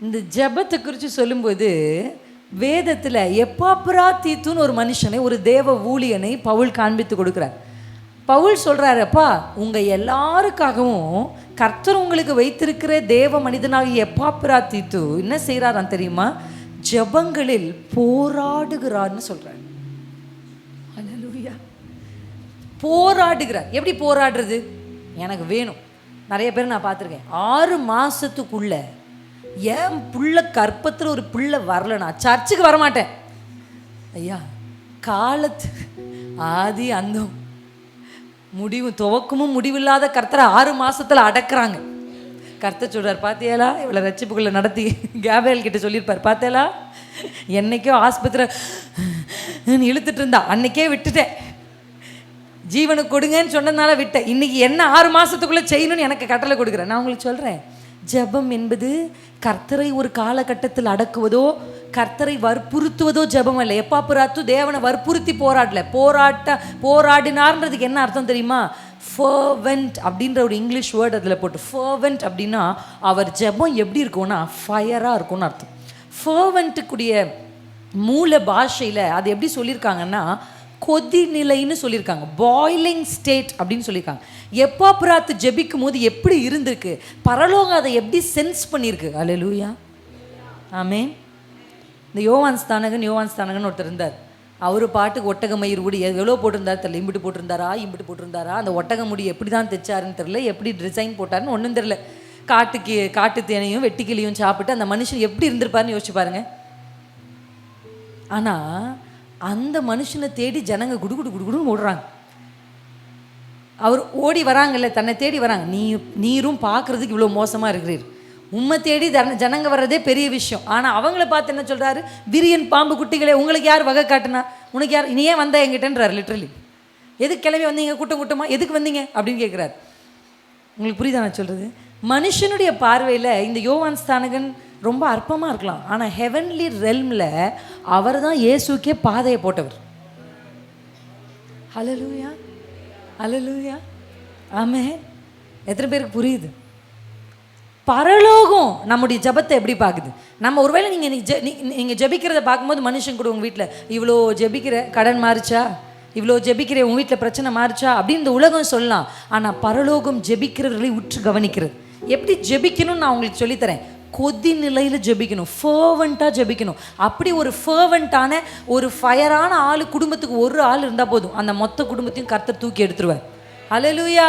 இந்த ஜெபத்தை குறித்து சொல்லும்போது வேதத்தில் எப்பாப்ரா தீத்துன்னு ஒரு மனுஷனை ஒரு தேவ ஊழியனை பவுல் காண்பித்து கொடுக்குறார். பவுல் சொல்கிறாரப்பா உங்கள் எல்லாருக்காகவும் கர்த்தர் உங்களுக்கு வைத்திருக்கிற தேவ மனிதனாகிய எப்பாப்ரா தீத்து என்ன செய்கிறாராம் தெரியுமா? ஜெபங்களில் போராடுகிறார்னு சொல்கிறார் அல்லேலூயா போராடுகிறார். எப்படி போராடுறது? எனக்கு வேணும். நிறைய பேர் நான் பார்த்துருக்கேன். ஆறு மாதத்துக்குள்ள ஏன் புள்ள கற்பத்தில் ஒரு பிள்ளை வரல நான் சர்ச்சுக்கு வரமாட்டேன். ஐயா காலத்து ஆதி அந்தம். முடிவு துவக்கமும் முடிவில்லாத கர்த்தரை ஆறு மாதத்தில் அடக்குறாங்க. கர்த்தர் சொல்கிறார் பார்த்தியலா இவ்வளோ ரச்சிப்புக்குள்ளே நடத்தி. கேபிரியல் கிட்ட சொல்லியிருப்பார் பார்த்தேலா என்னைக்கோ ஆஸ்பத்திரி இழுத்துட்டு இருந்தா அன்னைக்கே விட்டுட்டேன். ஜீவனுக்கு கொடுங்கன்னு சொன்னதுனால விட்டேன். இன்னைக்கு என்ன ஆறு மாதத்துக்குள்ளே செய்யணும்னு எனக்கு கட்டளை கொடுக்குறேன். நான் உங்களுக்கு சொல்கிறேன் ஜெபம் என்பது கர்த்தரை ஒரு காலகட்டத்தில் அடக்குவதோ கர்த்தரை வற்புறுத்துவதோ ஜெபம் இல்லை எப்பாப்புராத்து தேவனை வற்புறுத்தி போராடல. போராட்ட போராடினார்ன்றதுக்கு என்ன அர்த்தம் தெரியுமா? ஃபர்வெண்ட் அப்படின்ற ஒரு இங்கிலீஷ் வேர்ட் அதில் போட்டு ஃபர்வெண்ட் அப்படின்னா அவர் ஜெபம் எப்படி இருக்கும்னா ஃபயராக இருக்கும்னு அர்த்தம். ஃபர்வெண்ட்டுக்குரிய மூல பாஷையில் அது எப்படி சொல்லியிருக்காங்கன்னா கொதிநிலைன்னு சொல்லியிருக்காங்க. பாய்லிங் ஸ்டேட் அப்படின்னு சொல்லியிருக்காங்க. எப்போ பிராத்து ஜெபிக்கும் போது எப்படி இருந்திருக்கு? பரலோகம் அதை எப்படி சென்ஸ் பண்ணியிருக்கு? அல்லேலூயா ஆமே இந்த யோவான் ஸ்தானகன் யோவான் ஸ்தானகன் ஒருத்தர் இருந்தார். அவர் பாட்டுக்கு ஒட்டக மயிர் முடி எவ்வளோ போட்டிருந்தார் தெரியல. இம்பிட்டு போட்டிருந்தாரா இம்பிட்டு போட்டிருந்தாரா? அந்த ஒட்டக முடி எப்படி தான் தைச்சாருன்னு தெரியல. எப்படி டிசைன் போட்டாருன்னு ஒன்றும் தெரியல. காட்டுக்கு காட்டு தேனையும் வெட்டிக்கிளியும் சாப்பிட்டு அந்த மனுஷன் எப்படி இருந்திருப்பாருன்னு யோசிச்சு பாருங்க. ஆனால் அந்த மனுஷனை தேடி ஜனங்க குடு குடு குடுன்னு ஓடுறாங்க. அவர் ஓடி வராங்கல்ல தன்னை தேடி வராங்க. நீ நீரும் பார்க்குறதுக்கு இவ்வளோ மோசமாக இருக்கிறீர். உம்மை தேடி தன ஜனங்க வர்றதே பெரிய விஷயம். ஆனால் அவங்கள பார்த்து என்ன சொல்கிறாரு விரியன் பாம்பு குட்டிகளே உங்களுக்கு யார் வகை காட்டுனா? உனக்கு யார் நீ ஏன் வந்த என்கிட்டன்றார் லிட்ரலி எதுக்கு கிளம்பி வந்தீங்க? கூட்டம் கூட்டமாக எதுக்கு வந்தீங்க? அப்படின்னு கேட்குறாரு உங்களுக்கு புரியுதா நான் சொல்கிறது மனுஷனுடைய பார்வையில் இந்த யோவான் ஸ்தானகன் ரொம்ப அற்பமாக இருக்கலாம். ஆனால் ஹெவன்லி ரெல்மில் அவர் தான் இயேசுக்கே பாதையை போட்டவர். அலலூயா அலலூயா ஆமே எத்தனை பேருக்கு புரியுது? பரலோகம் நம்முடைய ஜெபத்தை எப்படி பார்க்குது? நம்ம ஒருவேளை நீங்கள் நீங்கள் ஜெபிக்கிறத பார்க்கும்போது மனுஷன் கூட உங்கள் வீட்டில் இவ்வளோ ஜெபிக்கிற கடன் மாறுச்சா? இவ்வளோ ஜெபிக்கிற உங்கள் வீட்டில் பிரச்சனை மாறிச்சா? அப்படின்னு இந்த உலகம் சொல்லலாம். ஆனால் பரலோகம் ஜெபிக்கிறவர்களை உற்று கவனிக்கிறது. எப்படி ஜெபிக்கணும்னு நான் உங்களுக்கு சொல்லித்தரேன். கொதி நிலையில் ஜெபிக்கணும். ஃபர்வெண்ட்டாக ஜெபிக்கணும். அப்படி ஒரு ஃபர்வெண்ட்டான ஒரு ஃபயரான ஆள் குடும்பத்துக்கு ஒரு ஆள் இருந்தால் போதும். அந்த மொத்த குடும்பத்தையும் கர்த்தர் தூக்கி எடுத்துருவார். ஹalleluya